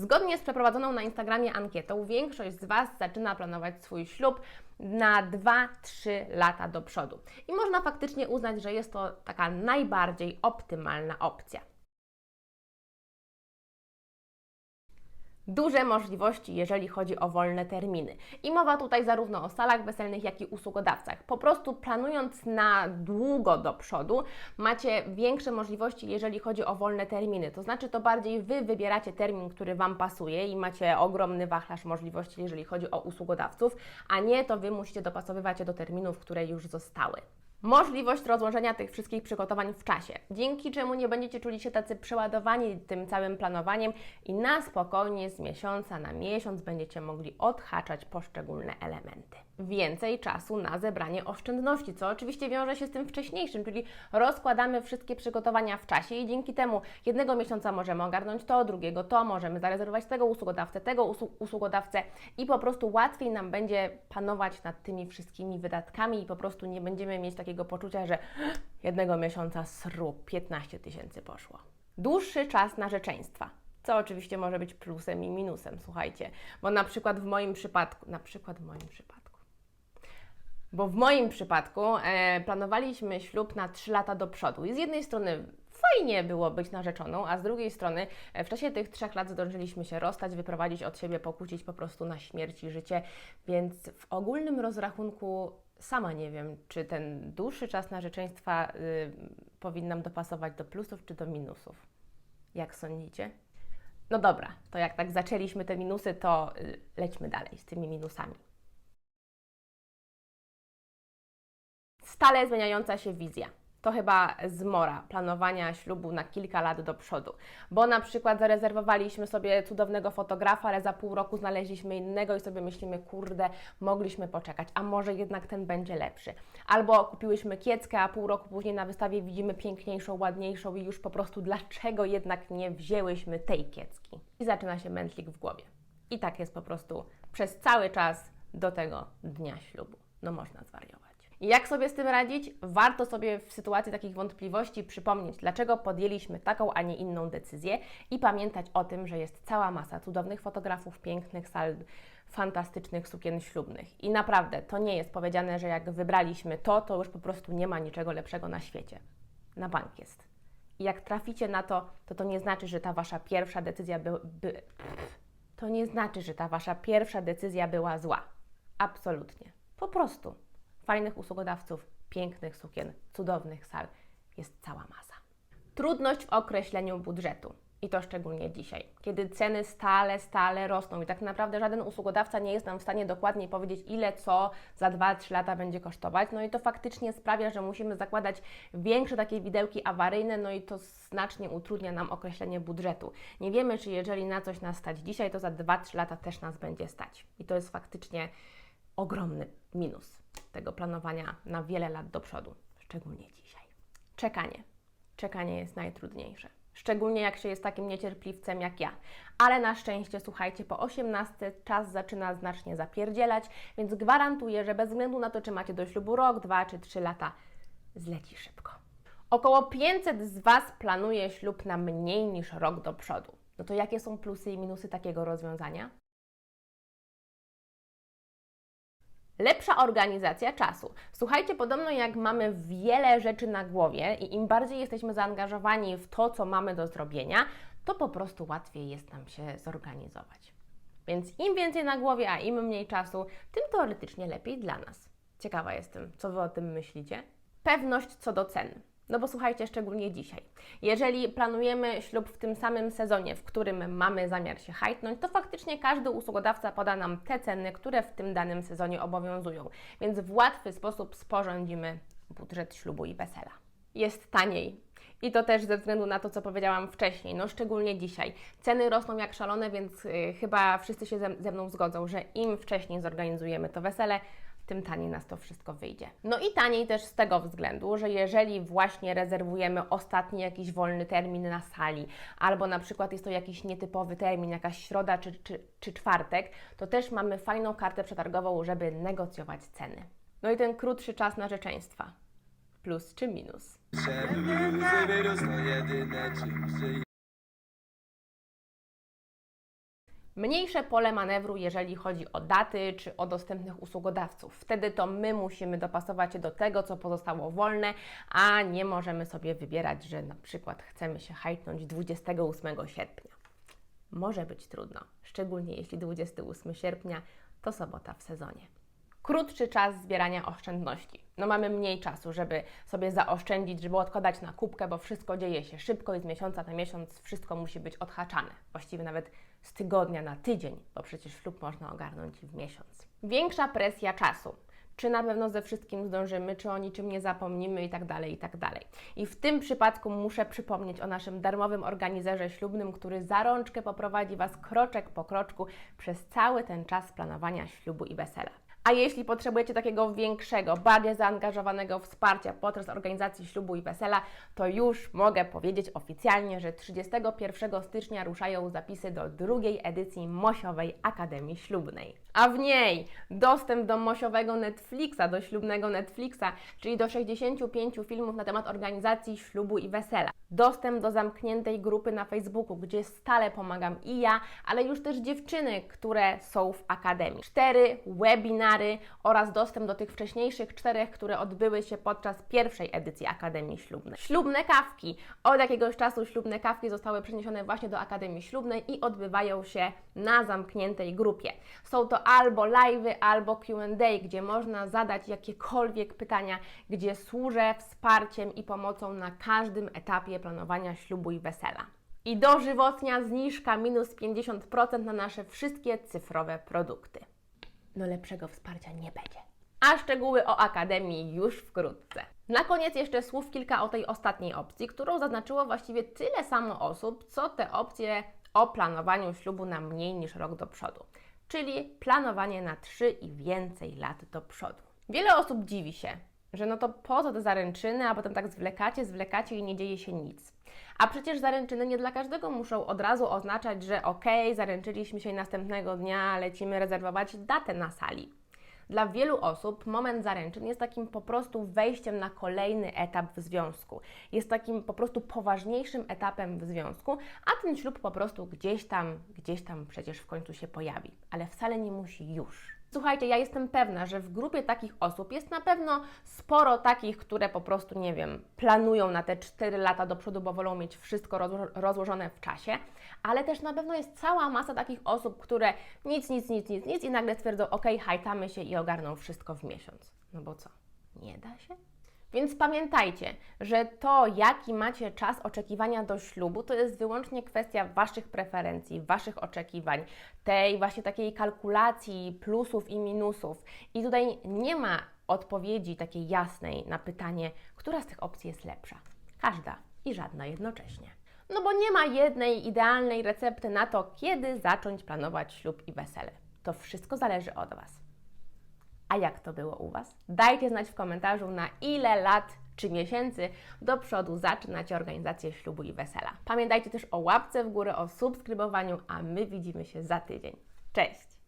Zgodnie z przeprowadzoną na Instagramie ankietą, większość z Was zaczyna planować swój ślub na 2-3 lata do przodu. I można faktycznie uznać, że jest to taka najbardziej optymalna opcja. Duże możliwości, jeżeli chodzi o wolne terminy. I mowa tutaj zarówno o salach weselnych, jak i usługodawcach. Po prostu planując na długo do przodu, macie większe możliwości, jeżeli chodzi o wolne terminy. To znaczy, to bardziej Wy wybieracie termin, który Wam pasuje i macie ogromny wachlarz możliwości, jeżeli chodzi o usługodawców, a nie to Wy musicie dopasowywać się do terminów, które już zostały możliwość rozłożenia tych wszystkich przygotowań w czasie, dzięki czemu nie będziecie czuli się tacy przeładowani tym całym planowaniem i na spokojnie z miesiąca na miesiąc będziecie mogli odhaczać poszczególne elementy. Więcej czasu na zebranie oszczędności, co oczywiście wiąże się z tym wcześniejszym, czyli rozkładamy wszystkie przygotowania w czasie i dzięki temu jednego miesiąca możemy ogarnąć to, drugiego to, możemy zarezerwować tego usługodawcę, tego usługodawcę i po prostu łatwiej nam będzie panować nad tymi wszystkimi wydatkami i po prostu nie będziemy mieć takiego poczucia, że jednego miesiąca srób 15 tysięcy poszło. Dłuższy czas narzeczeństwa. Co oczywiście może być plusem i minusem, słuchajcie, bo na przykład w moim przypadku, na przykład w moim przypadku, bo w moim przypadku e, planowaliśmy ślub na 3 lata do przodu i z jednej strony fajnie było być narzeczoną, a z drugiej strony e, w czasie tych trzech lat zdążyliśmy się rozstać, wyprowadzić od siebie, pokłócić po prostu na śmierć i życie, więc w ogólnym rozrachunku sama nie wiem, czy ten dłuższy czas narzeczeństwa y, powinnam dopasować do plusów czy do minusów. Jak sądzicie? No dobra, to jak tak zaczęliśmy te minusy, to y, lećmy dalej z tymi minusami. Stale zmieniająca się wizja to chyba zmora planowania ślubu na kilka lat do przodu. Bo na przykład zarezerwowaliśmy sobie cudownego fotografa, ale za pół roku znaleźliśmy innego i sobie myślimy, kurde, mogliśmy poczekać, a może jednak ten będzie lepszy. Albo kupiłyśmy kieckę, a pół roku później na wystawie widzimy piękniejszą, ładniejszą i już po prostu dlaczego jednak nie wzięłyśmy tej kiecki. I zaczyna się mętlik w głowie. I tak jest po prostu przez cały czas do tego dnia ślubu. No można zwariować. Jak sobie z tym radzić? Warto sobie w sytuacji takich wątpliwości przypomnieć, dlaczego podjęliśmy taką, a nie inną decyzję i pamiętać o tym, że jest cała masa cudownych fotografów, pięknych sal, fantastycznych sukien ślubnych. I naprawdę to nie jest powiedziane, że jak wybraliśmy to, to już po prostu nie ma niczego lepszego na świecie. Na bank jest. I jak traficie na to, to to nie znaczy, że ta wasza pierwsza decyzja by, by to nie znaczy, że ta wasza pierwsza decyzja była zła. Absolutnie. Po prostu fajnych usługodawców, pięknych sukien, cudownych sal jest cała masa. Trudność w określeniu budżetu. I to szczególnie dzisiaj, kiedy ceny stale, stale rosną i tak naprawdę żaden usługodawca nie jest nam w stanie dokładnie powiedzieć, ile co za 2-3 lata będzie kosztować. No i to faktycznie sprawia, że musimy zakładać większe takie widełki awaryjne, no i to znacznie utrudnia nam określenie budżetu. Nie wiemy, czy jeżeli na coś nas stać dzisiaj, to za 2-3 lata też nas będzie stać. I to jest faktycznie ogromny minus tego planowania na wiele lat do przodu, szczególnie dzisiaj. Czekanie. Czekanie jest najtrudniejsze. Szczególnie jak się jest takim niecierpliwcem jak ja. Ale na szczęście, słuchajcie, po 18 czas zaczyna znacznie zapierdzielać, więc gwarantuję, że bez względu na to, czy macie do ślubu rok, dwa czy trzy lata, zleci szybko. Około 500 z Was planuje ślub na mniej niż rok do przodu. No to jakie są plusy i minusy takiego rozwiązania? Lepsza organizacja czasu. Słuchajcie, podobno jak mamy wiele rzeczy na głowie i im bardziej jesteśmy zaangażowani w to, co mamy do zrobienia, to po prostu łatwiej jest nam się zorganizować. Więc im więcej na głowie, a im mniej czasu, tym teoretycznie lepiej dla nas. Ciekawa jestem, co Wy o tym myślicie. Pewność co do cen. No bo słuchajcie, szczególnie dzisiaj. Jeżeli planujemy ślub w tym samym sezonie, w którym mamy zamiar się hajtnąć, to faktycznie każdy usługodawca poda nam te ceny, które w tym danym sezonie obowiązują. Więc w łatwy sposób sporządzimy budżet ślubu i wesela. Jest taniej, i to też ze względu na to, co powiedziałam wcześniej, no szczególnie dzisiaj. Ceny rosną jak szalone, więc y, chyba wszyscy się ze, ze mną zgodzą, że im wcześniej zorganizujemy to wesele, tym taniej nas to wszystko wyjdzie. No i taniej też z tego względu, że jeżeli właśnie rezerwujemy ostatni jakiś wolny termin na sali, albo na przykład jest to jakiś nietypowy termin, jakaś środa czy, czy, czy czwartek, to też mamy fajną kartę przetargową, żeby negocjować ceny. No i ten krótszy czas narzeczeństwa. Plus czy minus? Mniejsze pole manewru, jeżeli chodzi o daty czy o dostępnych usługodawców. Wtedy to my musimy dopasować się do tego, co pozostało wolne, a nie możemy sobie wybierać, że na przykład chcemy się hajtnąć 28 sierpnia. Może być trudno, szczególnie jeśli 28 sierpnia to sobota w sezonie. Krótszy czas zbierania oszczędności. No mamy mniej czasu, żeby sobie zaoszczędzić, żeby odkładać na kubkę, bo wszystko dzieje się szybko i z miesiąca na miesiąc wszystko musi być odhaczane. Właściwie nawet z tygodnia na tydzień, bo przecież ślub można ogarnąć w miesiąc. Większa presja czasu. Czy na pewno ze wszystkim zdążymy, czy o niczym nie zapomnimy i tak dalej, i tak dalej. I w tym przypadku muszę przypomnieć o naszym darmowym organizerze ślubnym, który za rączkę poprowadzi Was kroczek po kroczku przez cały ten czas planowania ślubu i wesela. A jeśli potrzebujecie takiego większego, bardziej zaangażowanego wsparcia podczas organizacji ślubu i wesela, to już mogę powiedzieć oficjalnie, że 31 stycznia ruszają zapisy do drugiej edycji Mosiowej Akademii Ślubnej. A w niej dostęp do Mosiowego Netflixa, do ślubnego Netflixa, czyli do 65 filmów na temat organizacji ślubu i wesela. Dostęp do zamkniętej grupy na Facebooku, gdzie stale pomagam i ja, ale już też dziewczyny, które są w Akademii. Cztery webinary oraz dostęp do tych wcześniejszych czterech, które odbyły się podczas pierwszej edycji Akademii Ślubnej. Ślubne kawki. Od jakiegoś czasu ślubne kawki zostały przeniesione właśnie do Akademii Ślubnej i odbywają się na zamkniętej grupie. Są to albo live'y, albo Q&A, gdzie można zadać jakiekolwiek pytania, gdzie służę wsparciem i pomocą na każdym etapie planowania ślubu i wesela. I dożywotnia zniżka minus 50% na nasze wszystkie cyfrowe produkty. No lepszego wsparcia nie będzie. A szczegóły o Akademii już wkrótce. Na koniec jeszcze słów kilka o tej ostatniej opcji, którą zaznaczyło właściwie tyle samo osób, co te opcje o planowaniu ślubu na mniej niż rok do przodu, czyli planowanie na 3 i więcej lat do przodu. Wiele osób dziwi się, że no to po co te zaręczyny, a potem tak zwlekacie, zwlekacie i nie dzieje się nic. A przecież zaręczyny nie dla każdego muszą od razu oznaczać, że okej, zaręczyliśmy się i następnego dnia lecimy rezerwować datę na sali. Dla wielu osób moment zaręczyn jest takim po prostu wejściem na kolejny etap w związku. Jest takim po prostu poważniejszym etapem w związku, a ten ślub po prostu gdzieś tam, gdzieś tam przecież w końcu się pojawi, ale wcale nie musi już. Słuchajcie, ja jestem pewna, że w grupie takich osób jest na pewno sporo takich, które po prostu, nie wiem, planują na te 4 lata do przodu, bo wolą mieć wszystko rozło- rozłożone w czasie, ale też na pewno jest cała masa takich osób, które nic, nic, nic, nic, nic i nagle stwierdzą, ok, hajtamy się i ogarną wszystko w miesiąc. No bo co, nie da się? Więc pamiętajcie, że to, jaki macie czas oczekiwania do ślubu, to jest wyłącznie kwestia Waszych preferencji, Waszych oczekiwań, tej właśnie takiej kalkulacji plusów i minusów. I tutaj nie ma odpowiedzi takiej jasnej na pytanie, która z tych opcji jest lepsza. Każda i żadna jednocześnie. No bo nie ma jednej idealnej recepty na to, kiedy zacząć planować ślub i wesele. To wszystko zależy od Was. A jak to było u Was? Dajcie znać w komentarzu, na ile lat czy miesięcy do przodu zaczynacie organizację ślubu i wesela. Pamiętajcie też o łapce w górę, o subskrybowaniu, a my widzimy się za tydzień. Cześć!